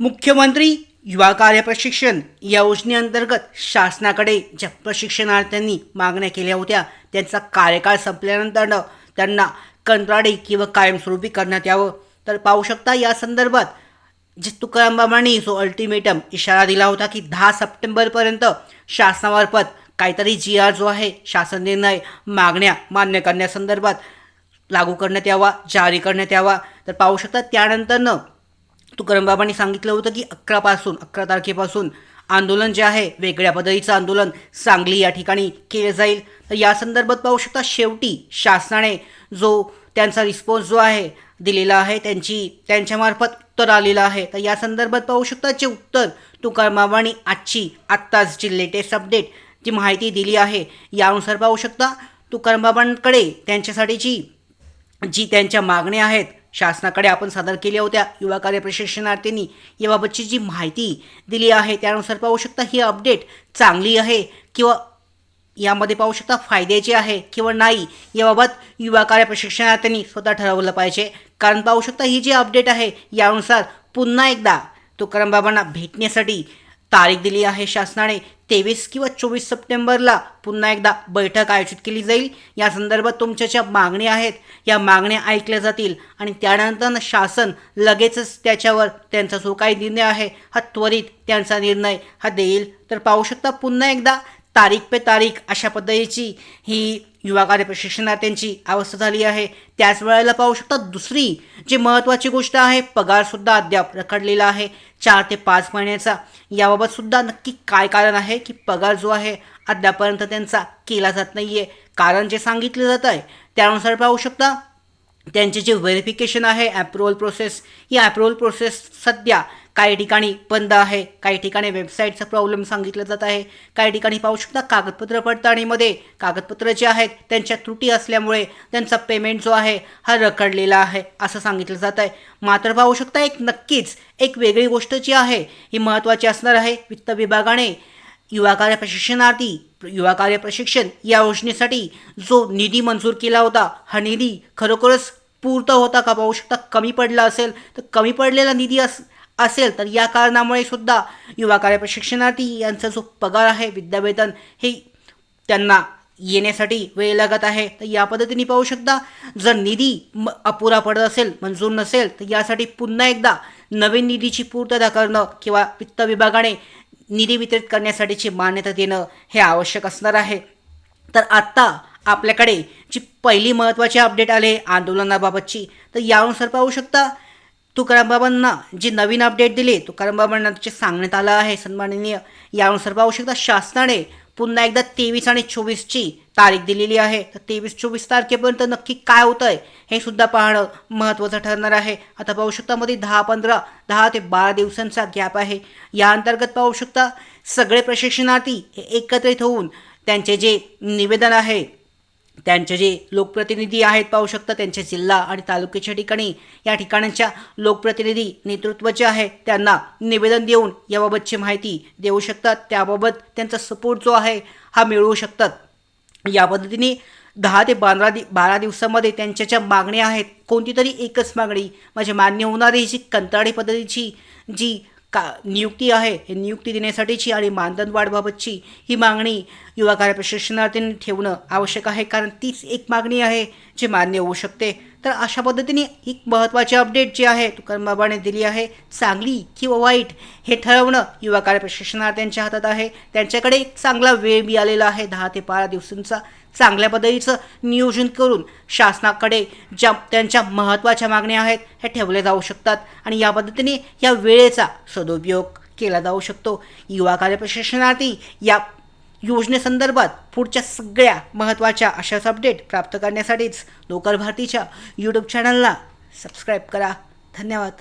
मुख्यमंत्री युवा कार्य प्रशिक्षण या योजनेअंतर्गत शासनाकडे ज्या प्रशिक्षणार्थ्यांनी मागण्या केल्या होत्या त्यांचा कार्यकाळ संपल्यानंतर त्यांना कंत्राटी किंवा कायमस्वरूपी करण्यात यावं. तर पाहू शकता या संदर्भात जे तुकाराम बाबांनी जो अल्टिमेटम इशारा दिला होता की दहा सप्टेंबरपर्यंत शासनामार्फत काहीतरी जी आर जो आहे शासन निर्णय मागण्या मान्य करण्यासंदर्भात लागू करण्यात यावा जारी करण्यात यावा. तर पाहू शकता त्यानंतरनं तुकाराम बाबांनी सांगितलं होतं की अकरापासून अकरा तारखेपासून आंदोलन जे आहे वेगळ्या पद्धतीचं आंदोलन सांगली या ठिकाणी केलं जाईल. तर या संदर्भात पाहू शकता शेवटी शासनाने जो त्यांचा रिस्पॉन्स जो आहे दिलेला आहे त्यांची त्यांच्यामार्फत उत्तर आलेलं आहे. तर या संदर्भात पाहू शकता जे उत्तर तुकाराम आजची आत्ताच जी लेटेस्ट अपडेट जी माहिती दिली आहे यानुसार पाहू शकता तुकाराम बाबांकडे त्यांच्यासाठीची जी त्यांच्या मागण्या आहेत शासनाकडे आपण सादर केल्या होत्या. युवा कार्य प्रशिक्षणार्थींनी याबाबतची जी माहिती दिली आहे त्यानुसार पाहू शकता ही अपडेट चांगली आहे किंवा यामध्ये पाहू शकता फायद्याची आहे किंवा नाही याबाबत युवा कार्य प्रशिक्षणार्थींनी स्वतः ठरवलं पाहिजे. कारण पाहू शकता ही जी अपडेट आहे यानुसार पुन्हा एकदा तुकारामबाबांना भेटण्यासाठी तारीख दिली आहे शासनाने. तेवीस किंवा चोवीस सप्टेंबरला पुन्हा एकदा बैठक आयोजित केली जाईल. या संदर्भात तुमच्या ज्या मागण्या आहेत. या मागण्या ऐकल्या जातील आणि त्यानंतर शासन लगेचच त्याच्यावर त्यांचा जो काही निर्णय आहे. हा त्वरित त्यांचा निर्णय हा देईल. तर पाहू शकता पुन्हा एकदा तारीख पे तारीख अशा पद्धतीची ही युवा कार्य प्रशिक्षणार्थ्यांची अवस्था झाली आहे. त्याच वेळेला पाहू शकता दुसरी जी महत्त्वाची गोष्ट आहे पगारसुद्धा अद्याप रखडलेला आहे. चार ते पाच महिन्याचा. याबाबतसुद्धा नक्की काय कारण आहे की पगार जो आहे अद्यापर्यंत त्यांचा केला जात नाही आहे कारण जे सांगितलं जात आहे त्यानुसार पाहू शकता त्यांचे जे व्हेरिफिकेशन आहे ॲप्रुव्हल प्रोसेस ही ॲप्रुव्हल प्रोसेस सध्या काही ठिकाणी बंद आहे. काही ठिकाणी वेबसाईटचा प्रॉब्लेम सांगितला जात आहे. काही ठिकाणी पाहू शकता कागदपत्र पडताळणीमध्ये कागदपत्र जे आहेत त्यांच्या त्रुटी असल्यामुळे त्यांचा पेमेंट जो आहे हा रखडलेला आहे असं सांगितलं जात आहे. मात्र पाहू शकता एक नक्कीच एक वेगळी गोष्ट जी आहे ही महत्त्वाची असणार आहे. वित्त विभागाने युवा कार्य प्रशिक्षणार्थी युवा कार्य प्रशिक्षण या योजनेसाठी जो निधी मंजूर केला होता हा निधी खरोखरच पुरता होता का? पाहू शकता कमी पडला असेल तर कमी पडलेला निधी अस असेल तर या कारणामुळे सुद्धा युवा कार्य प्रशिक्षणार्थी यांचा जो पगार आहे विद्यावेतन हे त्यांना येण्यासाठी वेळ लागत आहे. तर या पद्धतीने पाहू शकता जर निधी म अपुरा पडत असेल मंजूर नसेल तर यासाठी पुन्हा एकदा नवीन निधीची पूर्तता करणं किंवा वित्त विभागाने निधी वितरित करण्यासाठीची मान्यता देणं हे आवश्यक असणार आहे. तर आत्ता आपल्याकडे जी पहिली महत्त्वाची अपडेट आले आंदोलनाबाबतची तर यानुसार पाहू शकता तुकारामबाबांना जी नवीन अपडेट दिली तुकारामबाबांना जे सांगण्यात आलं आहे सन्माननीय यानुसार पाहू शकता शासनाने पुन्हा एकदा तेवीस आणि चोवीसची तारीख दिलेली आहे. तर तेवीस चोवीस तारखेपर्यंत नक्की काय होतं आहे हे सुद्धा पाहणं महत्त्वाचं ठरणार आहे. आता पाहू शकता मध्ये दहा पंधरा दहा ते बारा दिवसांचा गॅप आहे. या अंतर्गत पाहू शकता सगळे प्रशिक्षणार्थी हे एकत्रित होऊन त्यांचे जे निवेदन आहे त्यांचे जे लोकप्रतिनिधी आहेत पाहू शकता त्यांच्या जिल्हा आणि तालुक्याच्या ठिकाणी या ठिकाणांच्या लोकप्रतिनिधी नेतृत्व जे आहे. त्यांना निवेदन देऊन याबाबतची माहिती देऊ शकतात. त्याबाबत त्यांचा सपोर्ट जो आहे हा मिळवू शकतात. या पद्धतीने दहा ते बारा दि बारा दिवसामध्ये त्यांच्या ज्या मागण्या आहेत. कोणती तरी एकच मागणी म्हणजे मान्य होणारी जी कंत्राडी पद्धतीची जी का नियुक्ती आहे हे नियुक्ती देण्यासाठीची आणि मानधन वाढबाबतची ही मागणी युवा कार्य प्रशिक्षणार्थींनी ठेवणं आवश्यक आहे. कारण तीच एक मागणी आहे जी मान्य होऊ शकते. तर अशा पद्धतीने एक महत्त्वाची अपडेट जे आहे तुकारामबाबाने दिली आहे चांगली किंवा वाईट हे ठरवणं युवा कार्य प्रशिक्षणार्थ्यांच्या हातात आहे. त्यांच्याकडे एक चांगला वेळ मिळालेला आहे दहा ते बारा दिवसांचा. चांगल्या पद्धतीचं नियोजन करून शासनाकडे ज्या त्यांच्या महत्त्वाच्या मागण्या आहेत ह्या ठेवल्या जाऊ शकतात. आणि या पद्धतीने या वेळेचा सदुपयोग केला जाऊ शकतो. युवा कार्य प्रशिक्षणार्थी या योजनेसंदर्भात पुढच्या सगळ्या महत्त्वाच्या अशाच अपडेट प्राप्त करण्यासाठीच लोकल भारतीच्या यूट्यूब चॅनलला सबस्क्राईब करा. धन्यवाद.